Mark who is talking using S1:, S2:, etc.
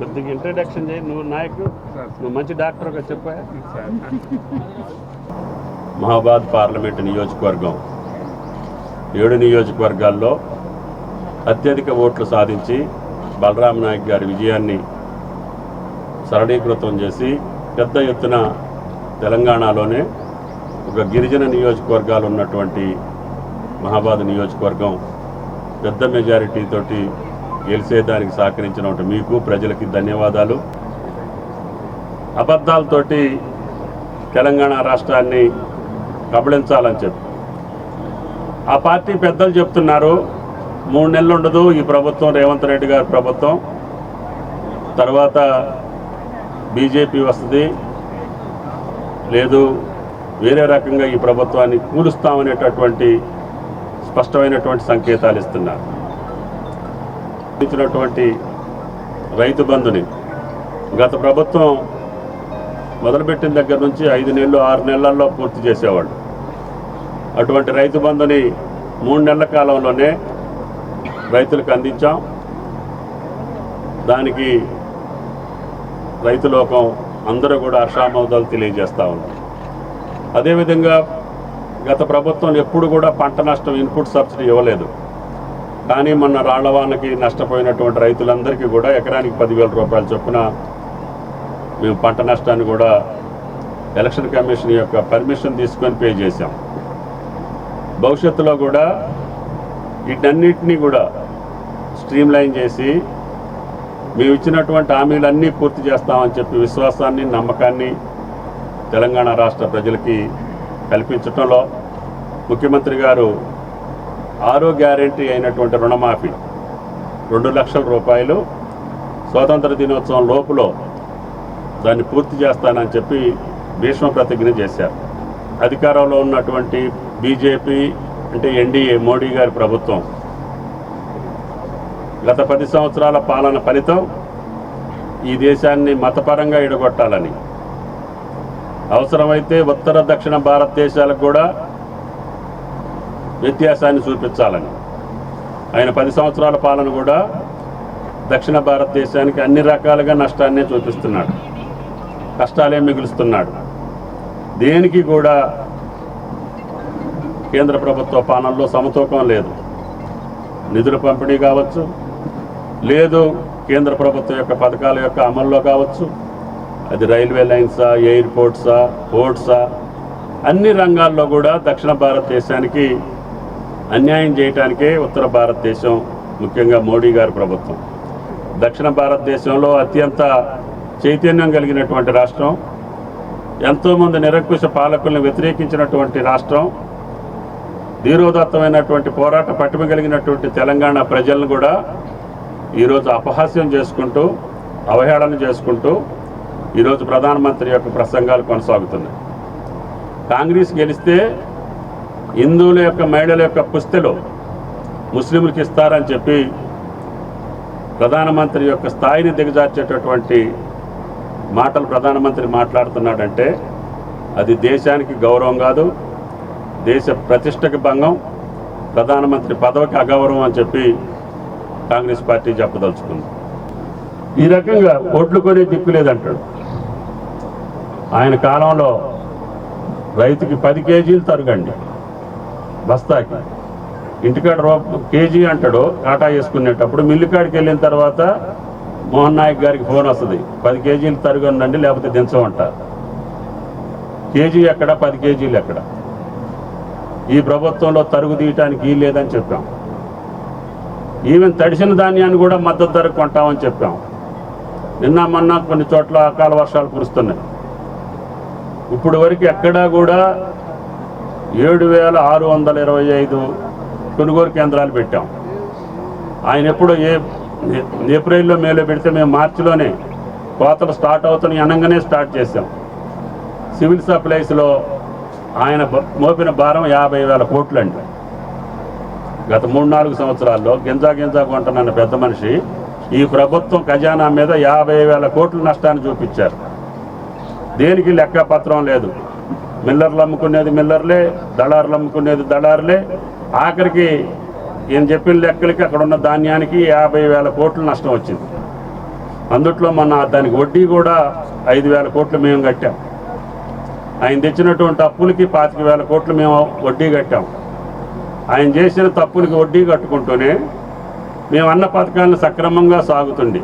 S1: కొద్దిగా ఇంట్రడక్షన్ చేయి. నువ్వు నాయకు నువ్వు మంచి డాక్టర్గా చెప్పా మహాబాద్ పార్లమెంటు నియోజకవర్గం. ఏడు నియోజకవర్గాల్లో అత్యధిక ఓట్లు సాధించి బలరాం నాయక్ గారి విజయాన్ని సరళీకృతం చేసి పెద్ద ఎత్తున తెలంగాణలోనే ఒక గిరిజన నియోజకవర్గాలు ఉన్నటువంటి మహాబాద్ నియోజకవర్గం పెద్ద మెజారిటీ తోటి గెలిచేదానికి సహకరించినటువంటి మీకు ప్రజలకి ధన్యవాదాలు. అబద్ధాలతోటి తెలంగాణ రాష్ట్రాన్ని కబళించాలని చెప్పి. ఆ పార్టీ పెద్దలు చెప్తున్నారు మూడు నెలలు ఉండదు ఈ ప్రభుత్వం రేవంత్ రెడ్డి గారి ప్రభుత్వం. తర్వాత బీజేపీ వస్తుంది. లేదు వేరే రకంగా ఈ ప్రభుత్వాన్ని కూలుస్తామనేటటువంటి స్పష్టమైనటువంటి సంకేతాలు ఇస్తున్నారు. ఇచ్చినటువంటి రైతు బంధుని గత ప్రభుత్వం మొదలుపెట్టిన దగ్గర నుంచి ఐదు నెలలు ఆరు నెలల్లో పూర్తి చేసేవాళ్ళు. అటువంటి రైతు బంధుని మూడు నెలల కాలంలోనే రైతులకు అందించాం. దానికి రైతు లోకం అందరూ కూడా హర్షామోదాలు తెలియజేస్తూ ఉన్నారు అదేవిధంగా గత ప్రభుత్వం ఎప్పుడు కూడా పంట నష్టం ఇన్పుట్ సబ్సిడీ ఇవ్వలేదు. కానీ మొన్న రాళ్ళవానకి నష్టపోయినటువంటి రైతులందరికీ కూడా ఎకరానికి పదివేల రూపాయల చొప్పున మేము పంట నష్టాన్ని కూడా ఎలక్షన్ కమిషన్ యొక్క పర్మిషన్ తీసుకొని పే చేశాం. భవిష్యత్తులో కూడా వీటన్నిటినీ కూడా స్ట్రీమ్లైన్ చేసి మేము ఇచ్చినటువంటి హామీలన్నీ పూర్తి చేస్తామని చెప్పి విశ్వాసాన్ని నమ్మకాన్ని తెలంగాణ రాష్ట్ర ప్రజలకి కల్పించడంలో ముఖ్యమంత్రి గారు ఆరో గ్యారంటీ అయినటువంటి రుణమాఫీ. రెండు లక్షల రూపాయలు స్వాతంత్ర దినోత్సవం లోపులో దాన్ని పూర్తి చేస్తానని చెప్పి భీష్మ ప్రతిజ్ఞ చేశారు. అధికారంలో ఉన్నటువంటి బీజేపీ అంటే ఎన్డీఏ మోడీ గారి ప్రభుత్వం గత పది సంవత్సరాల పాలన ఫలితం ఈ దేశాన్ని మతపరంగా ఇడగొట్టాలని అవసరమైతే ఉత్తర దక్షిణ భారతదేశాలకు కూడా వ్యత్యాసాన్ని చూపించాలని. ఆయన పది సంవత్సరాల పాలన కూడా దక్షిణ భారతదేశానికి అన్ని రకాలుగా నష్టాన్నే చూపిస్తున్నాడు. కష్టాలే మిగులుస్తున్నాడు. దేనికి కూడా కేంద్ర ప్రభుత్వ పాలనలో సమతూకం లేదు. నిధుల పంపిణీ కావచ్చు లేదు కేంద్ర ప్రభుత్వం యొక్క పథకాల యొక్క అమల్లో కావచ్చు అది రైల్వే లైన్సా ఎయిర్పోర్ట్సా పోర్ట్సా అన్ని రంగాల్లో కూడా దక్షిణ భారతదేశానికి అన్యాయం చేయటానికే ఉత్తర భారతదేశం ముఖ్యంగా మోడీ గారి ప్రభుత్వం. దక్షిణ భారతదేశంలో అత్యంత చైతన్యం కలిగినటువంటి రాష్ట్రం ఎంతోమంది నిరంకుశ పాలకులను వ్యతిరేకించినటువంటి రాష్ట్రం ధీరోదత్తమైనటువంటి పోరాట పట్టుమ కలిగినటువంటి తెలంగాణ ప్రజలను కూడా ఈరోజు అపహాస్యం చేసుకుంటూ అవహేళన చేసుకుంటూ ఈరోజు ప్రధానమంత్రి యొక్క ప్రసంగాలు కొనసాగుతున్నాయి. కాంగ్రెస్ గెలిస్తే హిందువుల యొక్క మహిళల యొక్క పుస్తెలు ముస్లింలకు ఇస్తారని చెప్పి ప్రధానమంత్రి యొక్క స్థాయిని దిగజార్చేటటువంటి మాటలు ప్రధానమంత్రి మాట్లాడుతున్నాడంటే అది దేశానికి గౌరవం కాదు దేశ ప్రతిష్టకి భంగం ప్రధానమంత్రి పదవికి అగౌరవం అని చెప్పి కాంగ్రెస్ పార్టీ చెప్పదలుచుకుంది. ఈ రకంగా ఓట్లు కొనే దిక్కు లేదంటాడు. ఆయన కాలంలో రైతుకి పది కేజీలు తరగండి. బస్తాకి. ఇంటికాడ రూప కేజీ అంటాడు కాటా వేసుకునేటప్పుడు మిల్లు కాడికి వెళ్ళిన తర్వాత మోహన్ నాయక్ గారికి ఫోన్ వస్తుంది. పది కేజీలు తరుగండి లేకపోతే దించమంటారు కేజీ ఎక్కడ పది కేజీలు ఎక్కడ? ఈ ప్రభుత్వంలో తరుగు తీయటానికి ఈ లేదని చెప్పాం. ఈవెన్ తడిసిన ధాన్యాన్ని కూడా మద్దతు ధరకు కొంటామని చెప్పాం. నిన్న మొన్న కొన్ని చోట్ల అకాల వర్షాలు కురుస్తున్నాయి. ఇప్పుడు వరకు ఎక్కడా కూడా ఏడు వేల ఆరు వందల ఇరవై ఐదు కొనుగోలు కేంద్రాలు పెట్టాం. ఆయన ఎప్పుడు ఏ ఏప్రిల్లో మేలో పెడితే మేము మార్చిలోనే కోతలు స్టార్ట్ అవుతున్నాయి అనగానే స్టార్ట్ చేసాం సివిల్ సప్లైస్లో ఆయన మోపిన భారం యాభై వేల కోట్లు కోట్లండి. గత మూడు నాలుగు సంవత్సరాల్లో గింజా గింజా కొంటున్న పెద్ద మనిషి ఈ ప్రభుత్వం ఖజానా మీద యాభై వేల కోట్ల నష్టాన్ని చూపించారు. దేనికి లెక్కపత్రం లేదు. మిల్లర్లు అమ్ముకునేది మిల్లర్లే దళారులు అమ్ముకునేది దళారులే. ఆఖరికి ఈయన చెప్పిన లెక్కలకి అక్కడ ఉన్న ధాన్యానికి యాభై వేల కోట్లు నష్టం వచ్చింది. అందుట్లో మన దానికి వడ్డీ కూడా ఐదు వేల కోట్లు మేము కట్టాం. ఆయన తెచ్చినటువంటి అప్పులకి పాతిక వేల కోట్లు మేము వడ్డీ కట్టాం. ఆయన చేసిన తప్పులకి వడ్డీ కట్టుకుంటూనే మేము అన్న పథకాలను సక్రమంగా సాగుతుంది